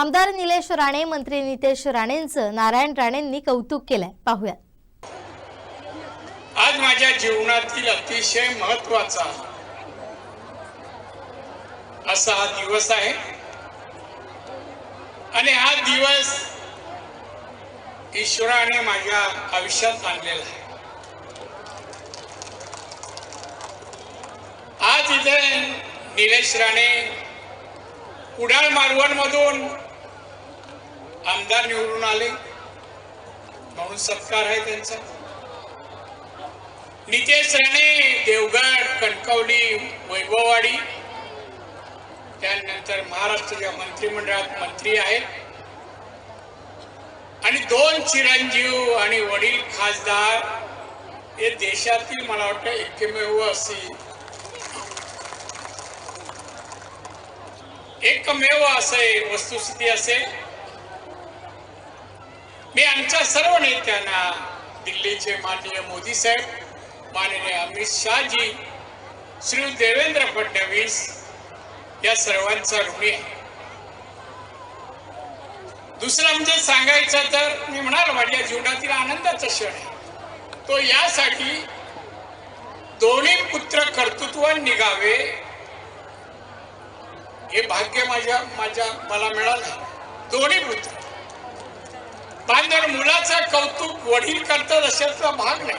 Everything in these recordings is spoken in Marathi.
आमदार निलेश राणे मंत्री नितेश राणेंचं नारायण राणेंनी कौतुक केलंय. पाहूया. आज माझ्या जीवनातील अतिशय महत्त्वाचा असा हा दिवस आहे. आणि हा दिवस ईश्वराने माझ्या आयुष्यात आणलेला आहे. आज इथे निलेश राणे कुडाळ मालवण मधून आमदार निवडून आले. म्हणून सत्कार आहे त्यांचा. नितेश राणे देवगड कणकवली वैभववाडी. त्यानंतर महाराष्ट्राच्या मंत्रिमंडळात मंत्री आहेत. आणि दोन चिरंजीव आणि वडील खासदार हे देशातील मला वाटतं एकमेव असे. एकमेव असे वस्तुस्थिती असेल. मी आमच्या सर्व नेत्यांना दिल्लीचे माननीय मोदी साहेब माननीय अमित शहाजी श्री देवेंद्र फडणवीस या सर्वांचा ऋणी आहे. दुसरं म्हणजे सांगायचं तर मी म्हणाल माझ्या जीवनातील आनंदाचा क्षण आहे. तो यासाठी दोन्ही पुत्र कर्तृत्वान निघावे हे भाग्य माझ्या माझ्या मला मिळालं. दोन्ही पुत्र. बांधर मुलाचं कौतुक वडील करतात तर भाग नाही.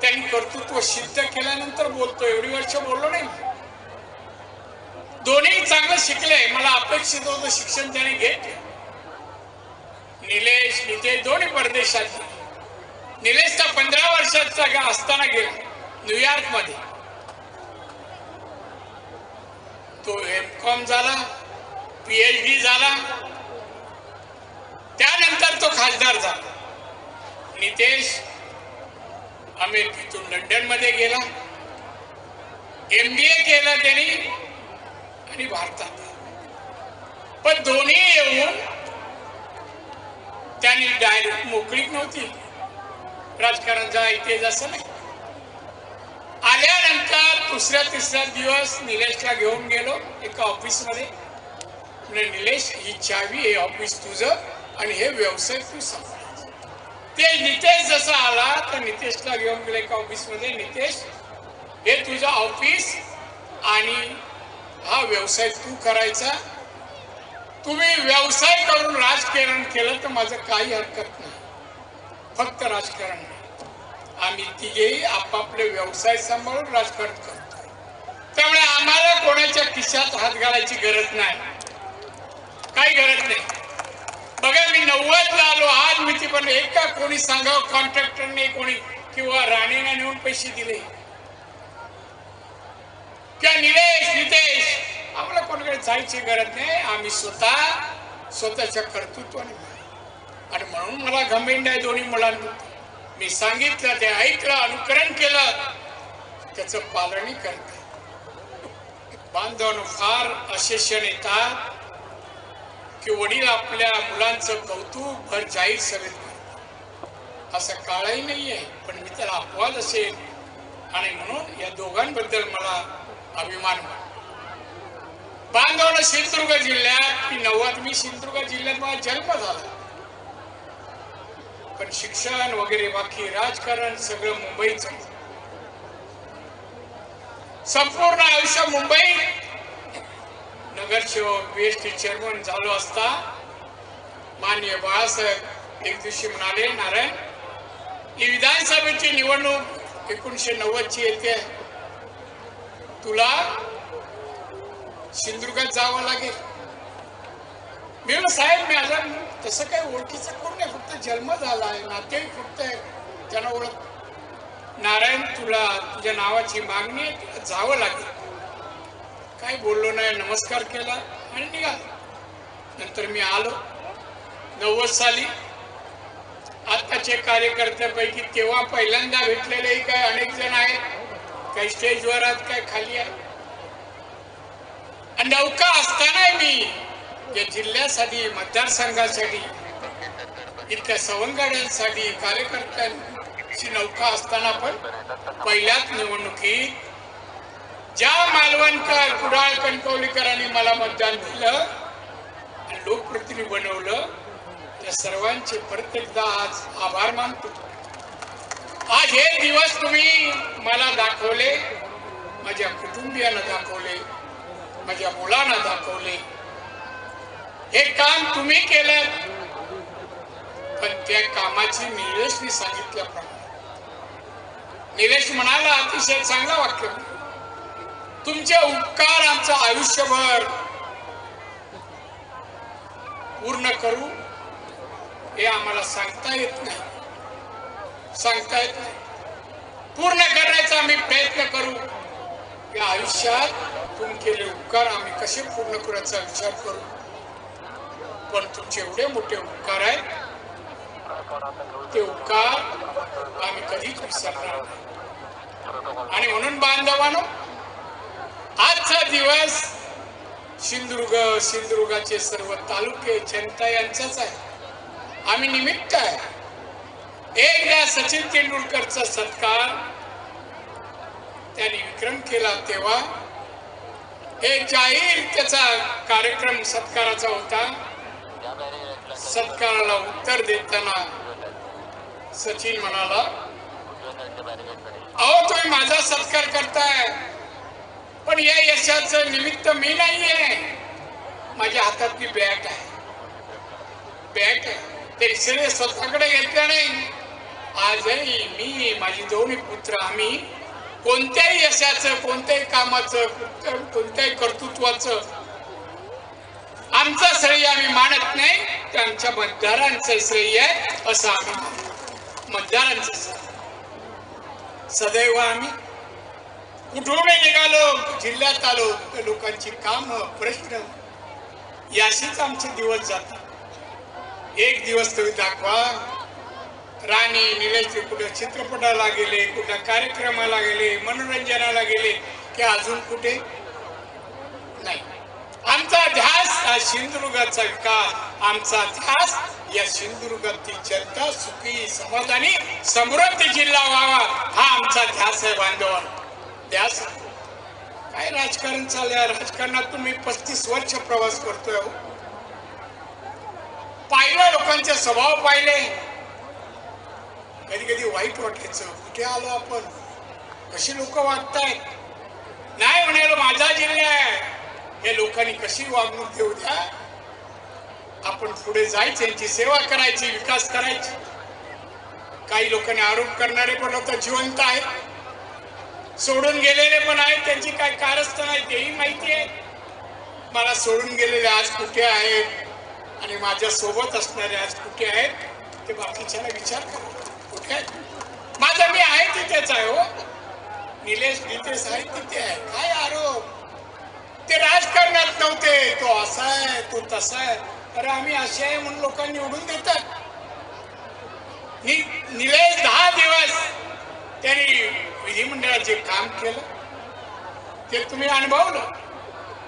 त्यांनी कर्तृत्व सिद्ध केल्यानंतर बोलतो एवढी वर्ष बोललो नाही दोन्ही चांगलं शिकले मला अपेक्षित होतं शिक्षण त्याने घेत निलेश नितेश दोन्ही परदेशात निलेशचा निलेश तर पंधरा वर्षाचा गा- असताना गेला न्यूयॉर्कमध्ये. तो एम कॉम झाला पीएच डी झाला त्यानंतर तो खासदार झाला. नितेश अमेरिकेतून लंडनमध्ये गेला. एम बी ए केला त्यांनी आणि भारतात पण दोन्ही येऊन त्यांनी डायरेक्ट मोकळीक नव्हती. राजकारण जा इथे असं नाही. आल्यानंतर दुसऱ्या तिसऱ्या दिवस निलेशला घेऊन गेलो एका ऑफिसमध्ये म्हणजे निलेश ही चावी हे ऑफिस तुझं. आणि हे व्यवसाय तू सांभाळायचं ते नितेश जसा आला तर नितेशला घेऊन गेले एका ऑफिसमध्ये नितेश हे तुझं ऑफिस आणि हा व्यवसाय तू करायचा. तुम्ही व्यवसाय करून राजकारण केलं तर माझं काही हरकत नाही. फक्त राजकारण नाही. आम्ही तिघेही आपापले व्यवसाय सांभाळून राजकारण करतो. त्यामुळे आम्हाला कोणाच्या खिशात हात घालायची गरज नाही. काही गरज नाही. बघा मी नव्वदला आलो. आज मी ती पण एका कोणी सांगाव कॉन्ट्रॅक्टरने कोणी किंवा राणीने नेऊन पैसे दिले. किंवा निलेश नितेश आम्हाला कोणाकडे जायची गरज नाही. आम्ही स्वतः स्वतःच्या कर्तृत्वाने आणि म्हणून मला घमेंड आहे दोन्ही मुलांनी मी सांगितलं ते ऐकलं अनुकरण केलं. त्याचं पालनही करत बांधवांना फार अशेषण येतात की वडील आपल्या मुलांचं कौतुक भर जाहीर सभेत करतात असं काळही नाहीये पण मी त्याला अपवाद असेल. आणि म्हणून या दोघांबद्दल मला अभिमान वाटतो. बांधवनं सिंधुदुर्ग जिल्ह्यात मी नव्वद मी सिंधुदुर्ग जिल्ह्यात माझा जन्म झाला. पण शिक्षण वगैरे बाकी राजकारण सगळं मुंबईच. संपूर्ण आयुष्य मुंबईत नगरसेवक बी एस टी चेअरमन झालो असता मान्य बाळासाहेब एक दिवशी म्हणाले नारायण ही विधानसभेची निवडणूक एकोणीशे नव्वदची येते. तुला सिंधुदुर्गात जावं लागेल. मी साहेब मी अजून तसं काही ओळखीचं कोण नाही फक्त जन्म झाला आहे नातेवाईक फक्त आहे त्यांना ओळख. नारायण तुला तुझ्या नावाची मागणी आहे तुला जावं लागेल. काही बोललो नाही नमस्कार केला आणि निघालो. नंतर मी आलो. नव्वद साली आताचे कार्यकर्त्यापैकी तेव्हा पहिल्यांदा भेटलेलेही काय अनेक जण आहेत काही स्टेजवर आहेत काय खाली आहेत. आणि नौका असताना मी या जिल्ह्यासाठी मतदारसंघासाठी इथल्या सवंगड्यांसाठी कार्यकर्त्यांची नौका असताना पण पहिल्याच निवडणुकीत ज्या मालवणकर कुडाळ कणकवलीकरांनी मला मतदान दिलं लोकप्रतिनिधी बनवलं त्या सर्वांचे प्रत्येकदा आज आभार मानतो. आज हे दिवस तुम्ही मला दाखवले माझ्या कुटुंबियांना दाखवले माझ्या मुलांना दाखवले. हे काम तुम्ही केलं पण त्या कामाची निलेशनी सांगितल्याप्रमाणे. निलेश म्हणाला अतिशय चांगला वाक्य. तुमचे उपकार आमचं आयुष्यभर पूर्ण करू हे आम्हाला सांगता येत नाही. सांगता येत नाही. पूर्ण करण्याचा आम्ही प्रयत्न करू. या आयुष्यात तुम्ही केले उपकार आम्ही कसे पूर्ण करायचा विचार करू? पण तुमचे एवढे मोठे उपकार आहेत. ते उपकार आम्ही कधीच विसरणार नाही. आणि म्हणून बांधवानो आजचा दिवस सिंधुदुर्ग सिंधुदुर्गाचे सर्व तालुके जनता यांचाच आहे. आम्ही निमित्त आहे. एकदा सचिन तेंडुलकरचा सत्कार त्यांनी विक्रम केला तेव्हा हे जाहीर त्याचा कार्यक्रम सत्काराचा होता. सत्काराला उत्तर देताना सचिन म्हणाला अहो तुम्ही माझा सत्कार करताय. पण या यशाचं निमित्त मी नाहीये. माझ्या हातातली बॅट आहे. बॅट आहे. ते श्रेय स्वतःकडे घेतलं नाही. आजही मी माझी दोन्ही पुत्र आम्ही कोणत्याही यशाचं कोणत्याही कामाचं कोणत्याही कर्तृत्वाचं आमचं श्रेय आम्ही मानत नाही. ते आमच्या मतदारांचं श्रेय आहे असं आम्ही मतदारांचं सदैव आम्ही कुठून निघालो जिल्ह्यात आलो तर लोकांची काम प्रश्न याशीच आमचे दिवस जातात. एक दिवस तुम्ही दाखवा. राणी निलेश कुठे चित्रपटाला गेले कुठे कार्यक्रमाला गेले मनोरंजनाला गेले की अजून कुठे? नाही. आमचा ध्यास हा सिंधुदुर्गाचा विकास आमचा ध्यास या सिंधुदुर्गातील जनता सुखी समाधानी समृद्ध जिल्हा व्हावा हा आमचा ध्यास आहे बांधवा ध्यास काय राजकारण चाललंय? राजकारणात तुम्ही पस्तीस वर्ष प्रवास करतोय हो. पाहिलं लोकांचे स्वभाव पाहिले. कधी कधी वाईट वाटायचं. कुठे आलो आपण? कशी लोक वागतायत? नाही म्हणाल माझा जिल्हा आहे. हे लोकांनी कशी वागणूक देऊ द्या? आपण पुढे जायचं यांची सेवा करायची विकास करायची. काही लोकांनी आरोप करणारे पण आता जिवंत आहेत. सोडून गेलेले पण आहेत त्यांची काय कारस्थ आहे तेही माहिती आहे. मला सोडून गेलेले आज कुठे आहेत आणि माझ्या सोबत असणारे आज कुठे आहेत ते बाकीच्याला विचार करा. कुठे आहेत माझा मी आहे तिथेच आहे हो. निलेश नितेश आहे तिथे आहे. काय आरोप? ते राजकारणात नव्हते. तो असा आहे तो तसा आहे. अरे आम्ही असे आहे म्हणून लोकांनी निवडून देतात. निलेश दहा दिवस त्यांनी विधिमंडळात जे काम केलं. ते तुम्ही अनुभवलं.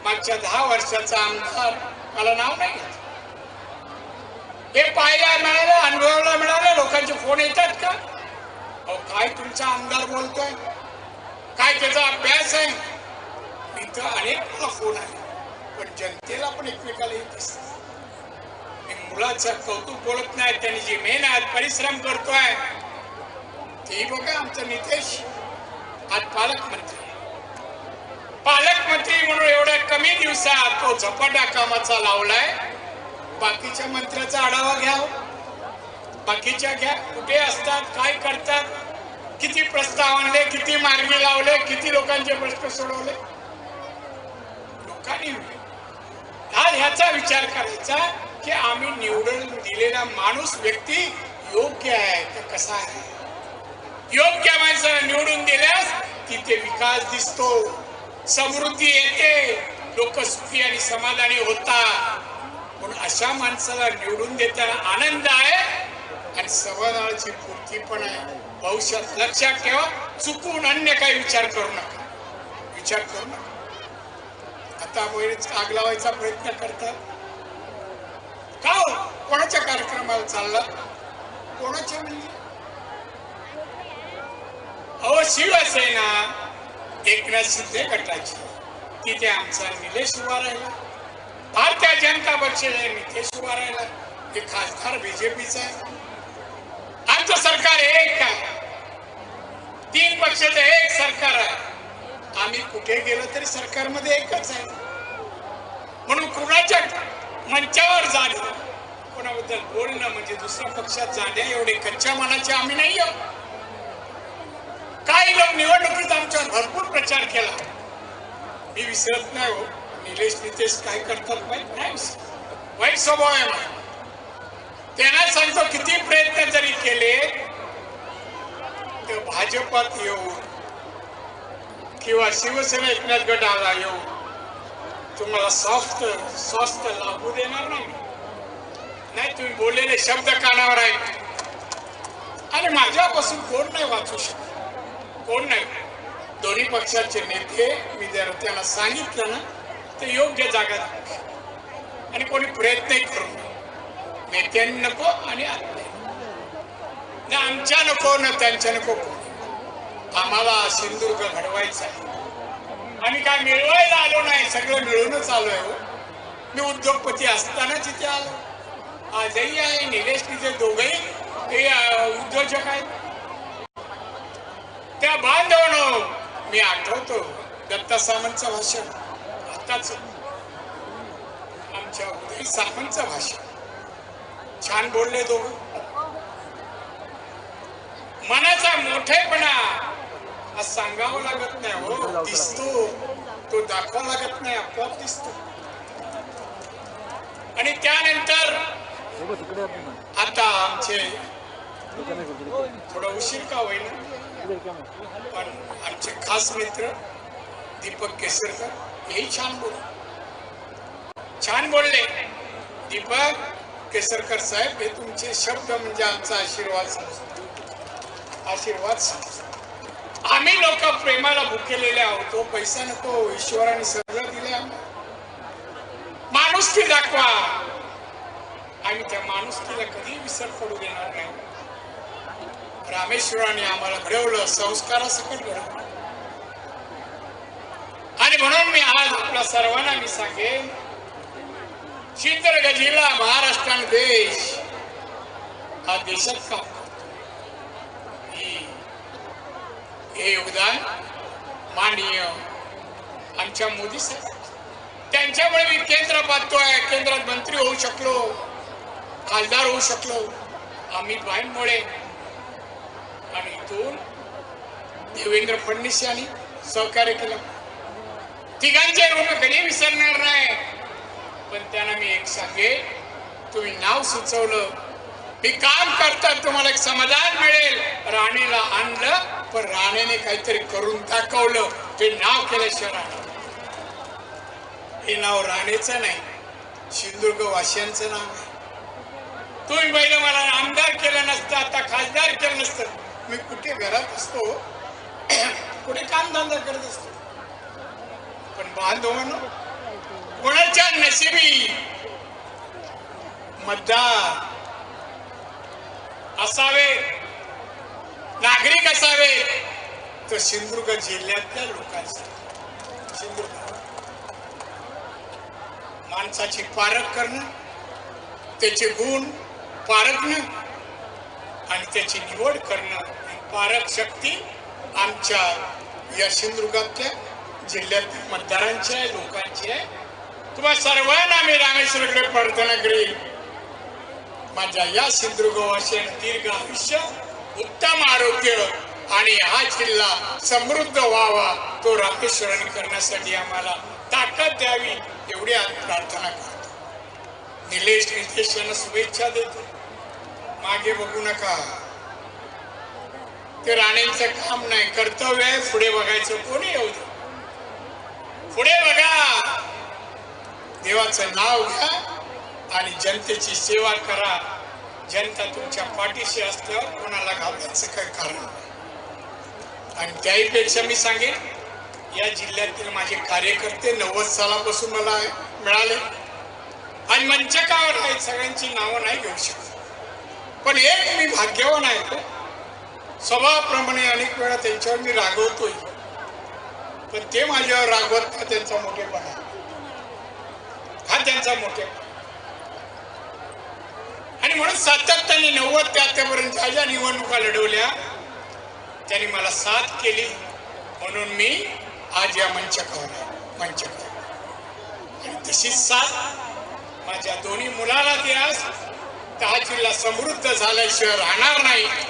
मागच्या दहा वर्षाचा आमदार मला नाव नाही घेत हे पाहायला मिळालं अनुभवायला मिळालं. लोकांचे फोन येतात का? अहो काय तुमचा आमदार बोलतोय? काय त्याचा अभ्यास आहे? इथं अनेक मला फोन आले. पण जनतेला पण एकमेकाला येत असतं मी मुलाचं कौतुक बोलत नाही. त्यांनी जी मेहनत परिश्रम करतोय तेही बघा आमचं नितेश. आज पालकमंत्री. पालकमंत्री म्हणून एवढ्या कमी दिवसात तो झपाटा कामाचा लावलाय. बाकीच्या मंत्र्याचा आढावा घ्या हो. बाकीच्या घ्या. कुठे असतात काय करतात किती प्रस्ताव आणले किती मार्गी लावले किती लोकांचे प्रश्न सोडवले? लोकांनी आज ह्याचा विचार करायचा की आम्ही निवडून दिलेला माणूस व्यक्ती योग्य आहे का कसा आहे? योग्य माणसाला निवडून दिल्यास तिथे विकास दिसतो. समृद्धी येते. लोक सुखी आणि समाधानी होतात. म्हणून अशा माणसाला निवडून देताना आनंद आहे आणि समाधानाची पूर्ती पण आहे. भविष्यात लक्षात ठेवा चुकून अन्य काही विचार करू नका. विचार करू नका. आता बरेच आग लावायचा प्रयत्न करतात. का हो? कोणाच्या कार्यक्रमाला चालला? कोणाच्या म्हणजे? अहो शिवसेना एकनाथ शिंदे गटाची. तिथे आमचा निलेश उभा राहिला. भारतीय जनता पक्षाचा नितेश उभा राहिला. ते खासदार बीजेपीचा आहे. आमचं सरकार एक तीन पक्षाचं एक सरकार आहे. आम्ही कुठे गेलो तरी सरकारमध्ये एकच आहे. म्हणून कुणाच्या मंचावर जाणं कोणाबद्दल बोलणं म्हणजे दुसऱ्या पक्षात जाण्या एवढे कच्च्या मनाचे आम्ही नाही आहोत. काही लोक निवडणुकीत आमच्यावर भरपूर प्रचार केला. मी विसरत नाही हो. निलेश नितेश काय करतात माहीत नाही. वाईट स्वभाव आहे मला त्यांना सांगतो किती प्रयत्न जरी केले तर भाजपात येऊन किंवा शिवसेना एकनाथ गटाला येऊन तुम्हाला सॉफ्ट स्वस्त लागू देणार नाही. नाही तुम्ही बोललेले शब्द कानावर आहेत. आणि माझ्यापासून कोण नाही वाचू शकत? कोण नाही. दोन्ही पक्षाचे नेते विद्यार्थ्यांना सांगितलं ना ते योग्य जागा आणि कोणी प्रयत्नही करू नये. नेत्यांनी नको आणि ना आमच्या नको ना त्यांच्या नको आम्हाला सिंधुदुर्ग घडवायचा आहे. आम्ही काय मिळवायला आलो नाही सगळं मिळूनच आलो हो. मी उद्योगपती असताना तिथे आलो. आजही आहे निलेश तिथे दोघही हे उद्योजक आहेत. त्या बांधवनो मी आठवतो दत्ता सामंतचं भाषण आताच आमच्या उदय सामंतचं भाषण. छान बोलले दोघं. मनाचा मोठेपणा हा सांगावं लागत नाही हो दिसतो. तो दाखवा लागत नाही आपोआप दिसतो. आणि त्यानंतर आता आमचे थोडा उशीर का होईना? पण आमचे खास मित्र दीपक केसरकर हेही छान बोल छान बोलले. दीपक केसरकर साहेब हे तुमचे शब्द म्हणजे आमचा आशीर्वाद समजतो आशीर्वाद समजतो आम्ही लोक प्रेमाला भुकेलेले आहोत. तो पैसा नको ईश्वराने सगळं दिले माणुसकी दाखवा. आम्ही त्या माणुसकीला कधी विसर पडू देणार नाही. रामेश्वराने आम्हाला घडवलं संस्कारासकट घडवलं आणि म्हणून मी आज आपल्या सर्वांना मी सांगेन चित्रग जिल्हा महाराष्ट्र देश हा देशात काम करतो. हे योगदान माननीय आमच्या मोदी साहेब. त्यांच्यामुळे मी केंद्र पाहतोय केंद्रात मंत्री होऊ शकलो खासदार होऊ शकलो आम्ही बाईंमुळे आणि इथून देवेंद्र फडणवीस यांनी सहकार्य केलं. तिघांचे ऋण कधी विसरणार नाही पण त्यांना मी एक सांगेन तुम्ही नाव सुचवलं. मी काम करतात तुम्हाला एक समाधान मिळेल. राणेला आणलं पण राणेने काहीतरी करून दाखवलं. ते नाव केल्याशिवाय राहणार हे नाव राणेचं नाही सिंधुदुर्ग वासियांचं नाव आहे. तुम्ही पहिले मला आमदार केलं नसतं आता खासदार केलं नसतं. मी कुठे घरात असतो कुठे कामधंदा करत असतो. पण बांधवांनो कोणाच्या नशिबी मतदार असावे नागरिक असावे तर सिंधुदुर्ग जिल्ह्यातल्या लोकांसाठी. सिंधुदुर्ग. माणसाची पारख करणं त्याचे गुण पारखणं आणि त्याची निवड करणं पारक शक्ती आमच्या या सिंधुदुर्गातल्या जिल्ह्यातील मतदारांची आहे लोकांची आहे. तुम्हा सर्वांना मी रामेश्वरकडे प्रार्थना करेल माझ्या या सिंधुदुर्गवासियांना दीर्घ आयुष्य उत्तम आरोग्य आणि हा जिल्हा समृद्ध व्हावा तो रामेश्वराने करण्यासाठी आम्हाला ताकद द्यावी एवढी प्रार्थना करतो. निलेश नितेश यांना शुभेच्छा देतो. मागे बघू नका. ते राणेंचं काम नाही कर्तव्य आहे पुढे बघायचं कोणी येऊ दे. पुढे बघा. देवाचं नाव घ्या आणि जनतेची सेवा करा. जनता तुमच्या पाठीशी असल्यावर कोणाला घाबरायचं काही कारण नाही. आणि त्याहीपेक्षा मी सांगेन या जिल्ह्यातील माझे कार्यकर्ते नव्वद सालापासून मला मिळाले. आणि मंचकावर आहेत सगळ्यांची नावं नाही घेऊ शकत. पण एक मी भाग्यवान आहे. सभाप्रमाणे स्वभावाप्रमाणे अनेक वेळा त्यांच्यावर मी रागवतोय. पण ते माझ्यावर रागवत हा त्यांचा मोठेपणा? हा त्यांचा मोठेपणा. आणि म्हणून सातत्याने नव्वद त्यापर्यंत ज्या ज्या निवडणुका लढवल्या त्यांनी मला साथ केली. म्हणून मी आज या मंचकावर आहे. मंचकावर आणि तशीच साथ माझ्या दोन्ही मुलाला द्यास तर हा जिल्हा समृद्ध झाल्याशिवाय राहणार नाही.